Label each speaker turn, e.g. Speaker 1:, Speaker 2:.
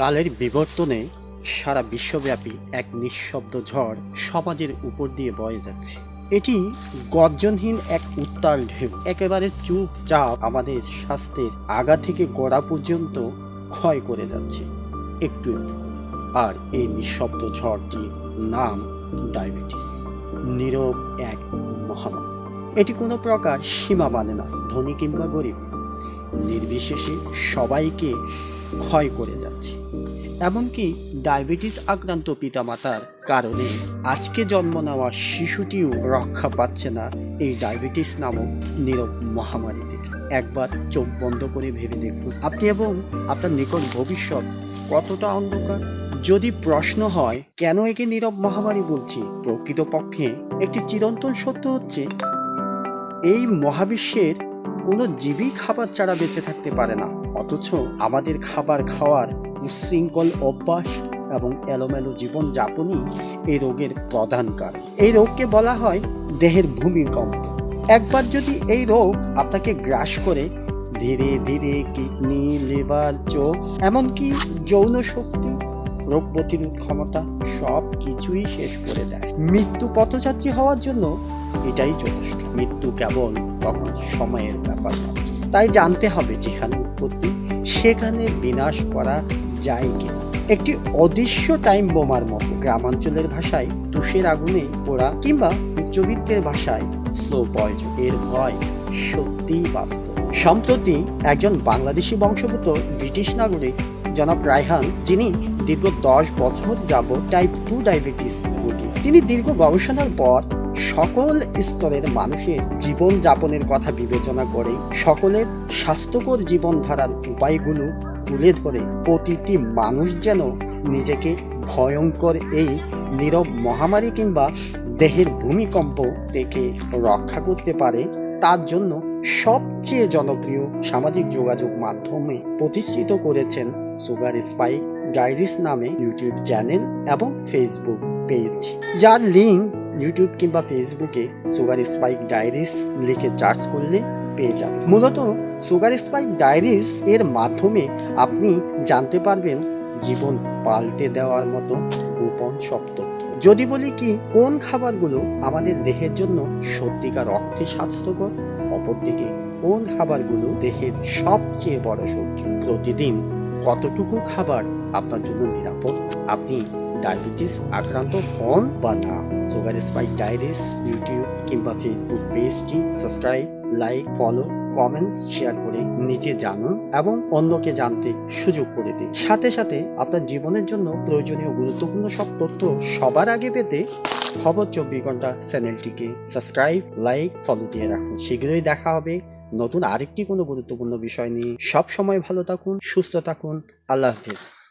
Speaker 1: কালের বিবর্তনে সারা বিশ্বব্যাপী এক নিঃশব্দ ঝড় সমাজের উপর দিয়ে বয়ে যাচ্ছে। এটি গর্জনহীন এক উত্তাল ঢেউ। একেবারে চুপচাপ আমাদের স্বাস্থ্যের আগা থেকে গোড়া পর্যন্ত ক্ষয় করে যাচ্ছে। একটু একটু আর এই নিঃশব্দ ঝড়টির নাম ডায়াবেটিস। নীরব এক মহামারী। এটি কোনো প্রকার সীমা মানে না, ধনী কিংবা গরিব। নির্বিশেষে সবাইকে ক্ষয় করে যাচ্ছে। এমনকি ডায়াবেটিস আক্রান্ত পিতামাতার কারণে আজকে জন্ম নেওয়া শিশুটিও রক্ষা পাচ্ছে না এই ডায়াবেটিস নামক নীরব মহামারী থেকে একবার চোখ বন্ধ করে ভেবে দেখুন। আপনি এবং আপনার নিকট ভবিষ্যৎ কতটা অন্ধকার? যদি প্রশ্ন হয়, কেন একে নীরব মহামারী বলছি? প্রকৃতপক্ষে একটি চিরন্তন সত্য হচ্ছে, এই মহাবিশ্বের কোনো জীবী খাবার ছাড়া বেঁচে থাকতে পারে না। অথচ আমাদের খাবার খাওয়ার উচ্ছৃঙ্খল অভ্যাস এবং এলোমেলো জীবন যাপনই এই রোগের প্রধান কারণ। এই রোগকে বলা হয় দেহের ভূমিকম্প। একবার যদি এই রোগ আপনাকে গ্রাস করে, ধীরে ধীরে কিডনি, লিভার, চোখ, এমনকি যৌন শক্তি, রোগ প্রতিরোধ ক্ষমতা সব কিছুই শেষ করে দেয়। মৃত্যু পথযাত্রী হওয়ার জন্য এটাই যথেষ্ট। মৃত্যু কেবল তখন সময়ের ব্যাপার তাই জানতে হবে যেখানে উৎপত্তি, সেখানে বিনাশ করা যায় কিনা একটি অদৃশ্য টাইম বোমার মতো। গ্রামাঞ্চলের ভাষায় তুষের আগুনে পোড়া কিংবা উচ্চবিত্তের ভাষায় স্লো পয়জন এর ভয় সত্যিই বাস্তব। সম্প্রতি একজন বাংলাদেশি বংশোদ্ভূত ব্রিটিশ নাগরিক, জনাব রায়হান, যিনি দীর্ঘ দশ বছর যাবৎ টাইপ টু ডায়াবেটিস রোগী, তিনি দীর্ঘ গবেষণার পর সকল স্তরের মানুষের জীবন যাপনের কথা বিবেচনা করে সকলের স্বাস্থ্যকর জীবনধারার উপায়গুলো তুলে ধরে প্রতিটি মানুষ যেন নিজেকে ভয়ঙ্কর এই নীরব মহামারী কিংবা দেহের ভূমিকম্প থেকে রক্ষা করতে পারে, তার জন্য সবচেয়ে জনপ্রিয় সামাজিক যোগাযোগ মাধ্যমে প্রতিষ্ঠিত করেছেন সুগার স্পাইক ডায়েরিস নামে ইউটিউব চ্যানেল এবং ফেসবুক পেজ যার লিঙ্ক ইউটিউব কিংবা ফেসবুকে সুগার স্পাইক ডায়েরিস লিখে সার্চ করলে পেয়ে যান মূলত সুগার স্পাইক ডায়েরিস এর মাধ্যমে আপনি জানতে পারবেন জীবন পাল্টে দেওয়ার মতো গোপন সব তথ্য। যদি বলি কি, কোন খাবারগুলো আমাদের দেহের জন্য সত্যিকার অর্থে স্বাস্থ্যকর, অপরদিকে কোন খাবারগুলো দেহের সবচেয়ে বড় শত্রু? প্রতিদিন কতটুকু খাবার আপনার জন্য নিরাপদ? আপনি ডায়াবেটিস আক্রান্ত হন বা না? সুগার স্পাইক ডায়েরিস ইউটিউব কিংবা ফেসবুক পেজটি subscribe like follow comments share করে নিজে জানুন এবং অন্যকে জানতে সুযোগ করে দিন। সাথে সাথে আপনার জীবনের জন্য প্রয়োজনীয় গুরুত্বপূর্ণ সব তথ্য সবার আগে পেতে খবর চব্বিশ ঘণ্টা চ্যানেলটিকে সাবস্ক্রাইব লাইক ফলো দিয়ে রাখুন। শীঘ্রই দেখা হবে নতুন আরেকটি কোনো গুরুত্বপূর্ণ বিষয় নিয়ে সব সময় ভালো থাকুন সুস্থ থাকুন। আল্লাহ হাফিজ।